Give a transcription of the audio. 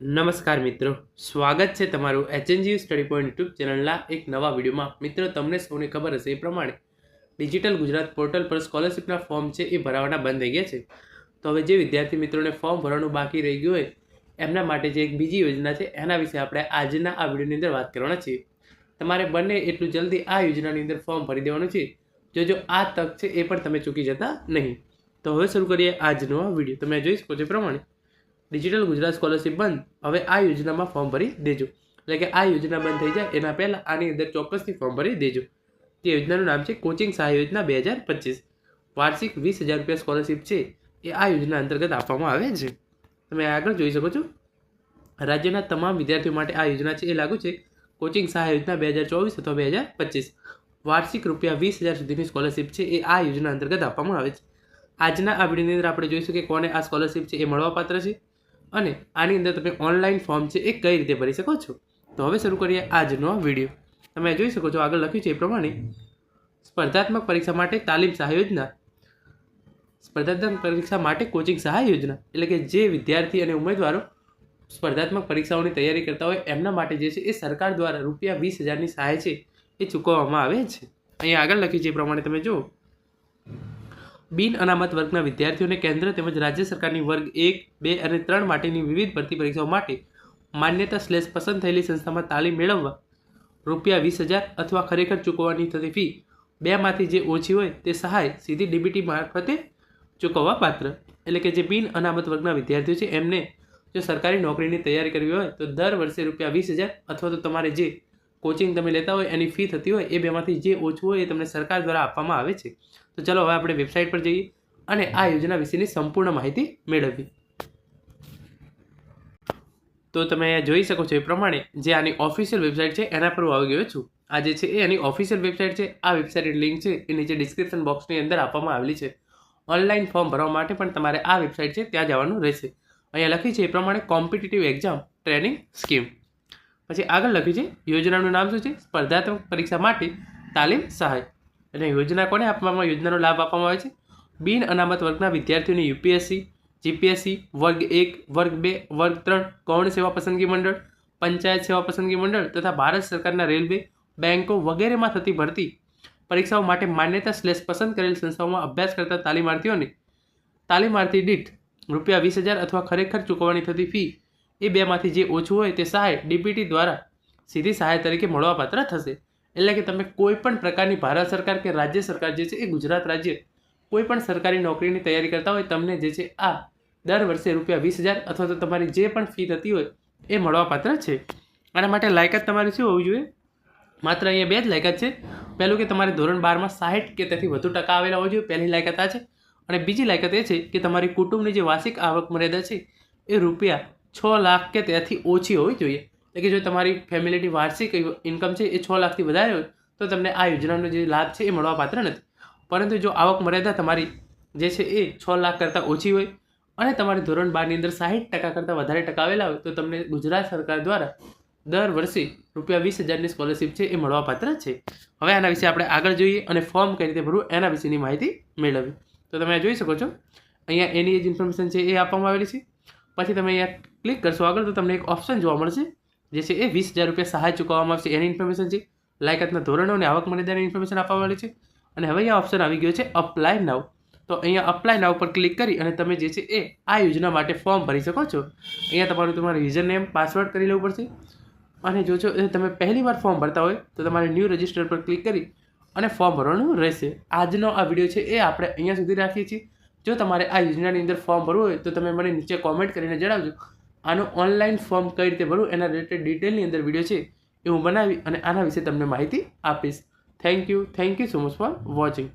નમસ્કાર મિત્રો. સ્વાગત છે તમારું એચએનજી સ્ટડી પોઈન્ટ યુટ્યુબ ચેનલના એક નવા વિડીયોમાં. મિત્રો, તમને સૌને ખબર હશે એ પ્રમાણે ડિજિટલ ગુજરાત પોર્ટલ પર સ્કોલરશિપના ફોર્મ છે એ ભરાવાના બંધ થઈ ગયા છે. તો હવે જે વિદ્યાર્થી મિત્રોને ફોર્મ ભરવાનું બાકી રહી ગયું હોય, એમના માટે જે એક બીજી યોજના છે, એના વિશે આપણે આજના આ વિડીયોની અંદર વાત કરવાના છીએ. તમારે બંને એટલું જલ્દી આ યોજનાની અંદર ફોર્મ ભરી દેવાનું છે, જો જો આ તક છે એ પણ તમે ચૂકી જતા નહીં. તો હવે શરૂ કરીએ આજનો આ વીડિયો. તમે જોઈ શકો છો પ્રમાણે ડિજિટલ ગુજરાત સ્કોલરશિપ બંધ. હવે આ યોજનામાં ફોર્મ ભરી દેજો. એટલે કે આ યોજના બંધ થઈ જાય, એના પહેલાં આની અંદર ચોક્કસથી ફોર્મ ભરી દેજો. તે યોજનાનું નામ છે કોચિંગ સહાય યોજના બે હજાર પચીસ. વાર્ષિક વીસ હજાર રૂપિયા સ્કોલરશિપ છે, એ આ યોજના અંતર્ગત આપવામાં આવે છે. તમે આગળ જોઈ શકો છો. રાજ્યના તમામ વિદ્યાર્થીઓ માટે આ યોજના છે, એ લાગુ છે. કોચિંગ સહાય યોજના બે હજાર ચોવીસ અથવા બે હજાર પચીસ. વાર્ષિક રૂપિયા વીસ હજાર સુધીની સ્કોલરશિપ છે, એ આ યોજના અંતર્ગત આપવામાં આવે છે. આજના આ વિડીયોની અંદર આપણે જોઈશું કે કોને આ સ્કોલરશિપ છે, એ મળવાપાત્ર છે. અને આની અંદર તમે ઓનલાઈન ફોર્મ છે એ કઈ રીતે ભરી શકો છો? તો હવે શરૂ કરીએ આજનો વીડિયો. તમે જોઈ શકો છો આગળ લખ્યું છે એ પ્રમાણે, સ્પર્ધાત્મક પરીક્ષા માટે તાલીમ સહાય યોજના. સ્પર્ધાત્મક પરીક્ષા માટે કોચિંગ સહાય યોજના. એટલે કે જે વિદ્યાર્થી અને ઉમેદવારો સ્પર્ધાત્મક પરીક્ષાઓની તૈયારી કરતા હોય, એમના માટે જે છે એ સરકાર દ્વારા રૂપિયા વીસ હજારની સહાય છે એ ચૂકવવામાં આવે છે. અહીંયા આગળ લખ્યું છે એ પ્રમાણે તમે જુઓ. બિન અનામત વર્ગના વિદ્યાર્થીઓને કેન્દ્ર તેમજ રાજ્ય સરકારની વર્ગ એક, બે અને ત્રણ માટેની વિવિધ ભરતી પરીક્ષાઓ માટે માન્યતા સ્લેશ પસંદ થયેલી સંસ્થામાં તાલીમ મેળવવા રૂપિયા વીસ હજાર અથવા ખરેખર ચૂકવવાની થતી ફી બેમાંથી જે ઓછી હોય તે સહાય સીધી ડીબીટી મારફતે ચૂકવવા પાત્ર. એટલે કે જે બિન અનામત વર્ગના વિદ્યાર્થીઓ છે, એમને જો સરકારી નોકરીની તૈયારી કરવી હોય તો દર વર્ષે રૂપિયા વીસ હજાર અથવા તો તમારે જે કોચિંગ તમે લેતા હોય, એની ફી થતી હોય, એ બેમાંથી જે ઓછું હોય એ તમને સરકાર દ્વારા આપવામાં આવે છે. તો ચલો હવે આપણે વેબસાઇટ પર જઈએ અને આ યોજના વિશેની સંપૂર્ણ માહિતી મેળવવી તો તમે અહીંયા જોઈ શકો છો એ પ્રમાણે જે આની ઓફિશિયલ વેબસાઇટ છે, એના પર હું આવી ગયો છું. આ જે છે, એ એની ઓફિશિયલ વેબસાઇટ છે. આ વેબસાઇટની લિંક છે, એ નીચે ડિસ્ક્રિપ્શન બોક્સની અંદર આપવામાં આવેલી છે. ઓનલાઈન ફોર્મ ભરવા માટે પણ તમારે આ વેબસાઇટ છે ત્યાં જવાનું રહેશે. અહીંયા લખી છે એ પ્રમાણે કોમ્પિટિટિવ એક્ઝામ ટ્રેનિંગ સ્કીમ પછી આગળ લખ્યું છે, યોજનાનું નામ શું છે? સ્પર્ધાત્મક પરીક્ષા માટે તાલીમ સહાય. એટલે યોજના કોને આપવામાં, યોજનાનો લાભ આપવામાં આવે છે? બિન અનામત વર્ગના વિદ્યાર્થીઓને યુપીએસસી, જીપીએસસી, વર્ગ એક, વર્ગ બે, વર્ગ ત્રણ ગૌણ સેવા પસંદગી મંડળ, પંચાયત સેવા પસંદગી મંડળ તથા ભારત સરકારના રેલવે બેન્કો વગેરેમાં થતી ભરતી પરીક્ષાઓ માટે માન્યતા સ્લેશ પસંદ કરેલ સંસ્થાઓમાં અભ્યાસ કરતા તાલીમાર્થીઓને તાલીમાર્થી દીઠ રૂપિયા વીસ હજાર અથવા ખરેખર ચૂકવવાની થતી ફી એ બેમાંથી જે ઓછું હોય તે સહાય ડીપીટી દ્વારા સીધી સહાય તરીકે મળવાપાત્ર થશે. એટલે કે તમે કોઈ પણ પ્રકારની ભારત સરકાર કે રાજ્ય સરકાર જે છે એ ગુજરાત રાજ્ય કોઈ પણ સરકારી નોકરીની તૈયારી કરતા હોય તમને જે છે આ દર વર્ષે રૂપિયા વીસ હજાર અથવા તો તમારી જે પણ ફી થતી હોય એ મળવાપાત્ર છે. આના માટે લાયકાત તમારી શું હોવી જોઈએ? માત્ર અહીંયા બે જ લાયકાત છે. પહેલું કે તમારે ધોરણ બારમાં સાહીઠ કે તેથી વધુ ટકા આવેલા હોવા જોઈએ, પહેલી લાયકાત આ છે. અને બીજી લાયકાત એ છે કે તમારી કુટુંબની જે વાર્ષિક આવક મર્યાદા છે એ રૂપિયા છ લાખ કે ત્યાંથી ઓછી હોવી જોઈએ. એટલે કે જો તમારી ફેમિલીની વાર્ષિક ઇન્કમ છે એ છ લાખથી વધારે હોય, તો તમને આ યોજનાનો જે લાભ છે એ મળવાપાત્ર નથી. પરંતુ જો આવક મર્યાદા તમારી જે છે એ છ લાખ કરતાં ઓછી હોય અને તમારે ધોરણ બારની અંદર સાહીઠ ટકા કરતાં વધારે ટકા આવેલા હોય, તો તમને ગુજરાત સરકાર દ્વારા દર વર્ષે રૂપિયા વીસ હજારની સ્કોલરશિપ છે એ મળવાપાત્ર છે. હવે આના વિશે આપણે આગળ જોઈએ અને ફોર્મ કઈ રીતે ભરવું એના વિશેની માહિતી મેળવવી તો તમે જોઈ શકો છો. અહીંયા એની જે ઇન્ફોર્મેશન છે એ આપવામાં આવેલી છે. પછી તમે અહીંયા ક્લિક કરશો આગળ તો તમને એક ઓપ્શન જોવા મળશે, જે છે એ વીસ હજાર રૂપિયા સહાય ચૂકવવામાં આવશે. એની ઇન્ફોર્મેશન છે, લાયકાતના ધોરણો અને આવક મર્યાદાની ઇન્ફોર્મેશન આપવામાં આવેલી છે. અને હવે અહીંયા ઓપ્શન આવી ગયો છે અપ્લાય નાવ તો અહીંયા અપ્લાય નાવ પર ક્લિક કરી અને તમે જે છે એ આ યોજના માટે ફોર્મ ભરી શકો છો. અહીંયા તમારું તમારું યુઝર નેમ પાસવર્ડ કરી લેવું પડશે. અને જો જો તમે પહેલી વાર ફોર્મ ભરતા હોય તો તમારે ન્યૂ રજિસ્ટર પર ક્લિક કરી અને ફોર્મ ભરવાનું રહેશે. આજનો આ વીડિયો છે એ આપણે અહીંયા સુધી રાખીએ છીએ. જો તમારે આ યોજનાની અંદર ફોર્મ ભરવું હોય તો તમે મને નીચે કોમેન્ટ કરીને જણાવજો. આનું ઓનલાઈન ફોર્મ કઈ રીતે ભરવું એના રિલેટેડ ડિટેલની અંદર વીડિયો છે એ હું બનાવી અને આના વિશે તમને માહિતી આપીશ. Thank you thank you so much for watching